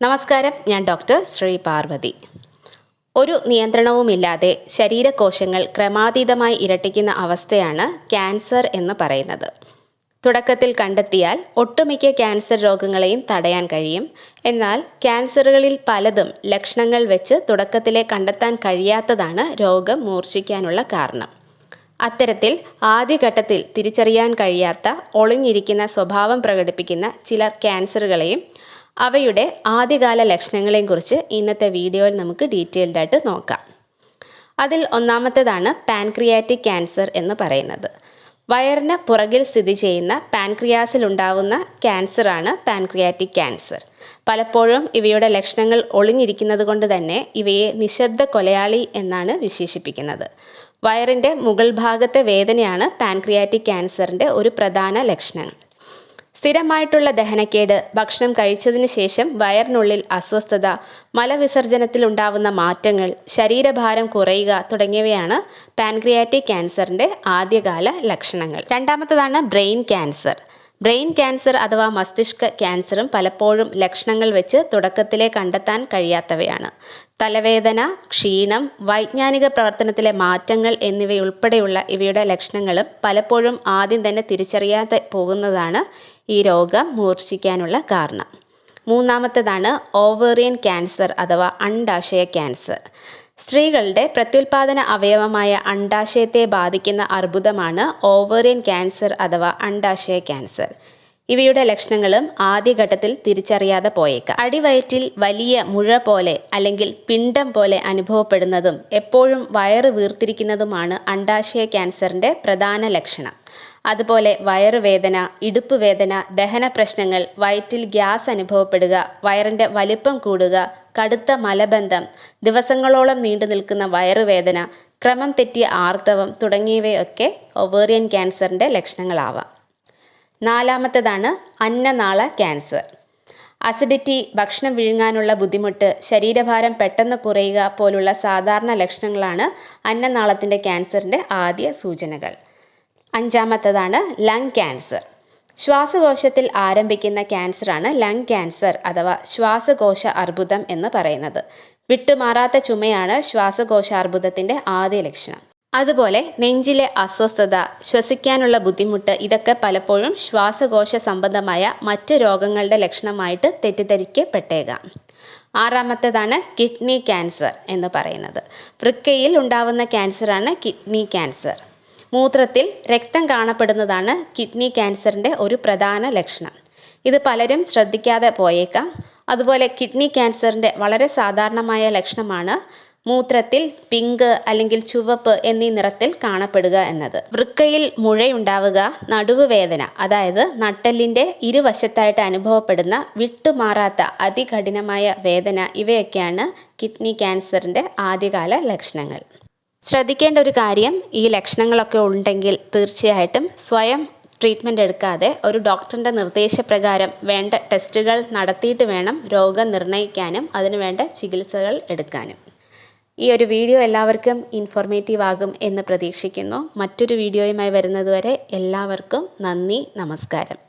നമസ്കാരം ഞാൻ ഡോക്ടർ ശ്രീ പാർവതി. ഒരു നിയന്ത്രണവുമില്ലാതെ ശരീരകോശങ്ങൾ ക്രമാതീതമായി ഇരട്ടിക്കുന്ന അവസ്ഥയാണ് ക്യാൻസർ എന്ന് പറയുന്നത്. തുടക്കത്തിൽ കണ്ടെത്തിയാൽ ഒട്ടുമിക്ക ക്യാൻസർ രോഗങ്ങളെയും തടയാൻ കഴിയും. എന്നാൽ ക്യാൻസറുകളിൽ പലതും ലക്ഷണങ്ങൾ വെച്ച് തുടക്കത്തിലെ കണ്ടെത്താൻ കഴിയാത്തതാണ് രോഗം മൂർച്ഛിക്കാനുള്ള കാരണം. അത്തരത്തിൽ ആദ്യഘട്ടത്തിൽ തിരിച്ചറിയാൻ കഴിയാത്ത ഒളിഞ്ഞിരിക്കുന്ന സ്വഭാവം പ്രകടിപ്പിക്കുന്ന ചില ക്യാൻസറുകളെയും അവയുടെ ആദ്യകാല ലക്ഷണങ്ങളെയും കുറിച്ച് ഇന്നത്തെ വീഡിയോയിൽ നമുക്ക് ഡീറ്റെയിൽഡ് ആയിട്ട് നോക്കാം. അതിൽ ഒന്നാമത്തേതാണ് പാൻക്രിയാറ്റിക് ക്യാൻസർ എന്ന് പറയുന്നത്. വയറിന് പുറകിൽ സ്ഥിതി ചെയ്യുന്ന പാൻക്രിയാസിൽ ഉണ്ടാവുന്ന ക്യാൻസറാണ് പാൻക്രിയാറ്റിക് ക്യാൻസർ പലപ്പോഴും ഇവയുടെ ലക്ഷണങ്ങൾ ഒളിഞ്ഞിരിക്കുന്നത് കൊണ്ട് തന്നെ ഇവയെ നിശബ്ദ കൊലയാളി എന്നാണ് വിശേഷിപ്പിക്കുന്നത്. വയറിന്റെ മുകൾ ഭാഗത്തെ വേദനയാണ് പാൻക്രിയാറ്റിക് ക്യാൻസറിന്റെ ഒരു പ്രധാന ലക്ഷണങ്ങൾ. സ്ഥിരമായിട്ടുള്ള ദഹനക്കേട് ഭക്ഷണം കഴിച്ചതിന് ശേഷം വയറിനുള്ളിൽ അസ്വസ്ഥത മലവിസർജനത്തിൽ ഉണ്ടാവുന്ന മാറ്റങ്ങൾ ശരീരഭാരം കുറയുക തുടങ്ങിയവയാണ് പാൻക്രിയാറ്റിക് ക്യാൻസറിന്റെ ആദ്യകാല ലക്ഷണങ്ങൾ. രണ്ടാമത്തതാണ് ബ്രെയിൻ ക്യാൻസർ. ബ്രെയിൻ ക്യാൻസർ അഥവാ മസ്തിഷ്ക ക്യാൻസറും പലപ്പോഴും ലക്ഷണങ്ങൾ വെച്ച് തുടക്കത്തിലെ കണ്ടെത്താൻ കഴിയാത്തവയാണ്. തലവേദന ക്ഷീണം വൈജ്ഞാനിക പ്രവർത്തനത്തിലെ മാറ്റങ്ങൾ എന്നിവയുൾപ്പെടെയുള്ള ഇവയുടെ ലക്ഷണങ്ങളും പലപ്പോഴും ആദ്യം തന്നെ തിരിച്ചറിയാതെ പോകുന്നതാണ് ഈ രോഗം മൂർച്ഛിക്കാനുള്ള കാരണം. മൂന്നാമത്തേതാണ് ഓവേറിയൻ ക്യാൻസർ അഥവാ അണ്ടാശയ ക്യാൻസർ. സ്ത്രീകളുടെ പ്രത്യുൽപാദന അവയവമായ അണ്ടാശയത്തെ ബാധിക്കുന്ന അർബുദമാണ് ഓവറിയൻ ക്യാൻസർ അഥവാ അണ്ടാശയ ക്യാൻസർ. ഇവയുടെ ലക്ഷണങ്ങളും ആദ്യഘട്ടത്തിൽ തിരിച്ചറിയാതെ പോയേക്കാം. അടിവയറ്റിൽ വലിയ മുഴ പോലെ അല്ലെങ്കിൽ പിണ്ടം പോലെ അനുഭവപ്പെടുന്നതും എപ്പോഴും വയറ് വീർത്തിരിക്കുന്നതുമാണ് അണ്ടാശയ ക്യാൻസറിന്റെ പ്രധാന ലക്ഷണം. അതുപോലെ വയറുവേദന ഇടുപ്പ് വേദന ദഹന പ്രശ്നങ്ങൾ വയറ്റിൽ ഗ്യാസ് അനുഭവപ്പെടുക വയറിന്റെ വലിപ്പം കൂടുക കടുത്ത മലബന്ധം ദിവസങ്ങളോളം നീണ്ടു നിൽക്കുന്ന വയറുവേദന ക്രമം തെറ്റിയ ആർത്തവം തുടങ്ങിയവയൊക്കെ ഒവേറിയൻ ക്യാൻസറിന്റെ ലക്ഷണങ്ങളാവാം. നാലാമത്തേതാണ് അന്നനാള ക്യാൻസർ അസിഡിറ്റി ഭക്ഷണം വിഴുങ്ങാനുള്ള ബുദ്ധിമുട്ട് ശരീരഭാരം പെട്ടെന്ന് കുറയുക പോലുള്ള സാധാരണ ലക്ഷണങ്ങളാണ് അന്നനാളത്തിന്റെ ക്യാൻസറിന്റെ ആദ്യ സൂചനകൾ. അഞ്ചാമത്തേതാണ് ലങ് ക്യാൻസർ ശ്വാസകോശത്തിൽ ആരംഭിക്കുന്ന ക്യാൻസറാണ് ലങ് ക്യാൻസർ അഥവാ ശ്വാസകോശ അർബുദം എന്ന് പറയുന്നത്. വിട്ടുമാറാത്ത ചുമയാണ് ശ്വാസകോശ അർബുദത്തിന്റെ ആദ്യ ലക്ഷണം. അതുപോലെ നെഞ്ചിലെ അസ്വസ്ഥത ശ്വസിക്കാനുള്ള ബുദ്ധിമുട്ട് ഇതൊക്കെ പലപ്പോഴും ശ്വാസകോശ സംബന്ധമായ മറ്റ് രോഗങ്ങളുടെ ലക്ഷണമായിട്ട് തെറ്റിദ്ധരിക്കപ്പെട്ടേക്കാം. ആറാമത്തേതാണ് കിഡ്നി ക്യാൻസർ എന്ന് പറയുന്നത്. വൃക്കയിൽ ഉണ്ടാവുന്ന ക്യാൻസറാണ് കിഡ്നി ക്യാൻസർ. മൂത്രത്തിൽ രക്തം കാണപ്പെടുന്നതാണ് കിഡ്നി ക്യാൻസറിന്റെ ഒരു പ്രധാന ലക്ഷണം. ഇത് പലരും ശ്രദ്ധിക്കാതെ പോയേക്കാം. അതുപോലെ കിഡ്നി ക്യാൻസറിന്റെ വളരെ സാധാരണമായ ലക്ഷണമാണ് മൂത്രത്തിൽ പിങ്ക് അല്ലെങ്കിൽ ചുവപ്പ് എന്നീ നിറത്തിൽ കാണപ്പെടുക എന്നത്. വൃക്കയിൽ മുഴയുണ്ടാവുക നടുവുവേദന അതായത് നട്ടെല്ലിന്റെ ഇരുവശത്തായിട്ട് അനുഭവപ്പെടുന്ന വിട്ടുമാറാത്ത അതികഠിനമായ വേദന ഇവയൊക്കെയാണ് കിഡ്നി ക്യാൻസറിന്റെ ആദ്യകാല ലക്ഷണങ്ങൾ. ശ്രദ്ധിക്കേണ്ട ഒരു കാര്യം ഈ ലക്ഷണങ്ങളൊക്കെ ഉണ്ടെങ്കിൽ തീർച്ചയായിട്ടും സ്വയം ട്രീറ്റ്മെന്റ് എടുക്കാതെ ഒരു ഡോക്ടറിന്റെ നിർദ്ദേശപ്രകാരം വേണ്ട ടെസ്റ്റുകൾ നടത്തിയിട്ട് വേണം രോഗം നിർണയിക്കാനും അതിന് വേണ്ട ചികിത്സകൾ എടുക്കാനും. ഈ ഒരു വീഡിയോ എല്ലാവർക്കും ഇൻഫോർമേറ്റീവ് ആകും എന്ന് പ്രതീക്ഷിക്കുന്നു. മറ്റൊരു വീഡിയോയുമായി വരുന്നതുവരെ എല്ലാവർക്കും നന്ദി നമസ്കാരം.